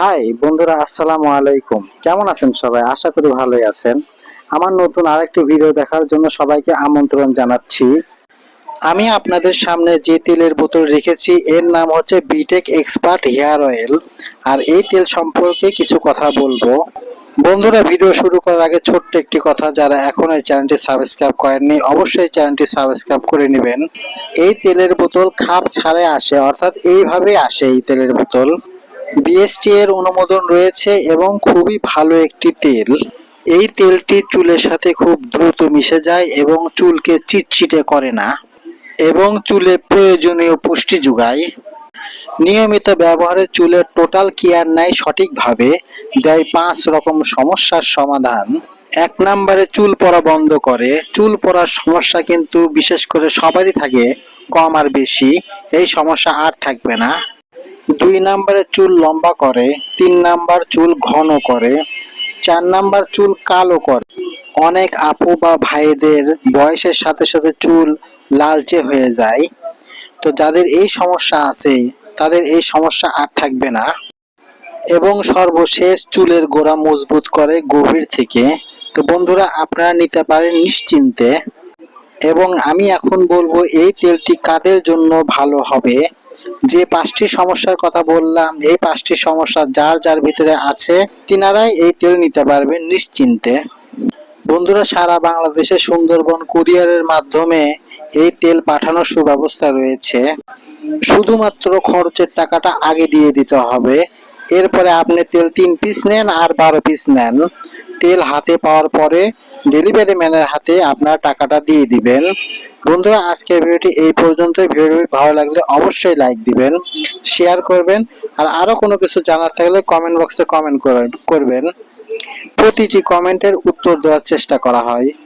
High বন্ধুরা, আসসালামু আলাইকুম। কেমন আছেন সবাই? আশা করি ভালোই আছেন। আমার নতুন আরেকটি ভিডিও দেখার জন্য সবাইকে আমন্ত্রণ জানাচ্ছি। আমি আপনাদের সামনে যে তেলের বোতল রেখেছি, এর নাম হচ্ছে বিটেক এক্সপার্ট হেয়ার অয়েল আর এই তেল সম্পর্কে কিছু কথা বলব। বন্ধুরা, ভিডিও শুরু করার আগে ছোট্ট একটি কথা, যারা এখন এই চ্যানেলটি সাবস্ক্রাইব করেননি, অবশ্যই চ্যানেলটি সাবস্ক্রাইব করে নেবেন। এই তেলের বোতল খাপ ছাড়ে আসে, অর্থাৎ এইভাবে আসে এই তেলের বোতল। বিএসটি এর অনুমোদন রয়েছে এবং খুবই ভালো একটি তেল। এই তেলটি চুলের সাথে খুব দ্রুত মিশে যায় এবং চুলকে চিটচিটে করে না এবং চুলে প্রয়োজনীয় পুষ্টি যোগায়। নিয়মিত ব্যবহারে চুলের টোটাল কেয়ার নেয় সঠিকভাবে, দেয় পাঁচ রকম সমস্যার সমাধান। এক নম্বরে চুল পড়া বন্ধ করে। চুল পড়ার সমস্যা কিন্তু বিশেষ করে সবারই থাকে, কম আর বেশি। এই সমস্যা আর থাকবে না। দুই নাম্বারে চুল লম্বা করে, তিন নাম্বার চুল ঘন করে, চার নাম্বার চুল কালো করে। অনেক আপু বা ভাইদের বয়সের সাথে সাথে চুল লালচে হয়ে যায়। তো যাদের এই সমস্যা আছে, তাদের এই সমস্যা আর থাকবে না। এবং সর্বশেষ চুলের গোড়া মজবুত করে গভীর থেকে। তো বন্ধুরা, আপনারা নিতে পারেন নিশ্চিন্তে। এবং আমি এখন বলব, এই তেলটি কাদের জন্য ভালো হবে? যে পাঁচটি সমস্যার কথা বললাম, এই পাঁচটি সমস্যা যার যার ভিতরে আছে, তিনারাই এই তেল নিতে পারবেন নিশ্চিন্তে। বন্ধুরা, সারা বাংলাদেশে সুন্দরবন কুরিয়ারের মাধ্যমে এই তেল পাঠানোর সুব্যবস্থা রয়েছে। শুধুমাত্র খরচের টাকাটা আগে দিয়ে দিতে হবে। এরপরে আপনি তেল তিন পিস নেন আর বারো পিস নেন। তেল হাতে পাওয়ার পরে ডেলিভারি ম্যানের হাতে আপনার টাকাটা দিয়ে দিবেন। বন্ধুরা, আজকের ভিডিওটি এই পর্যন্তই। ভিডিওটি ভালো লাগলে অবশ্যই লাইক দিবেন শেয়ার করবেন, আর আরও কোনো কিছু জানার থাকলে কমেন্ট বক্সে কমেন্ট করবেন। প্রতিটি কমেন্টের উত্তর দেওয়ার চেষ্টা করা হয়।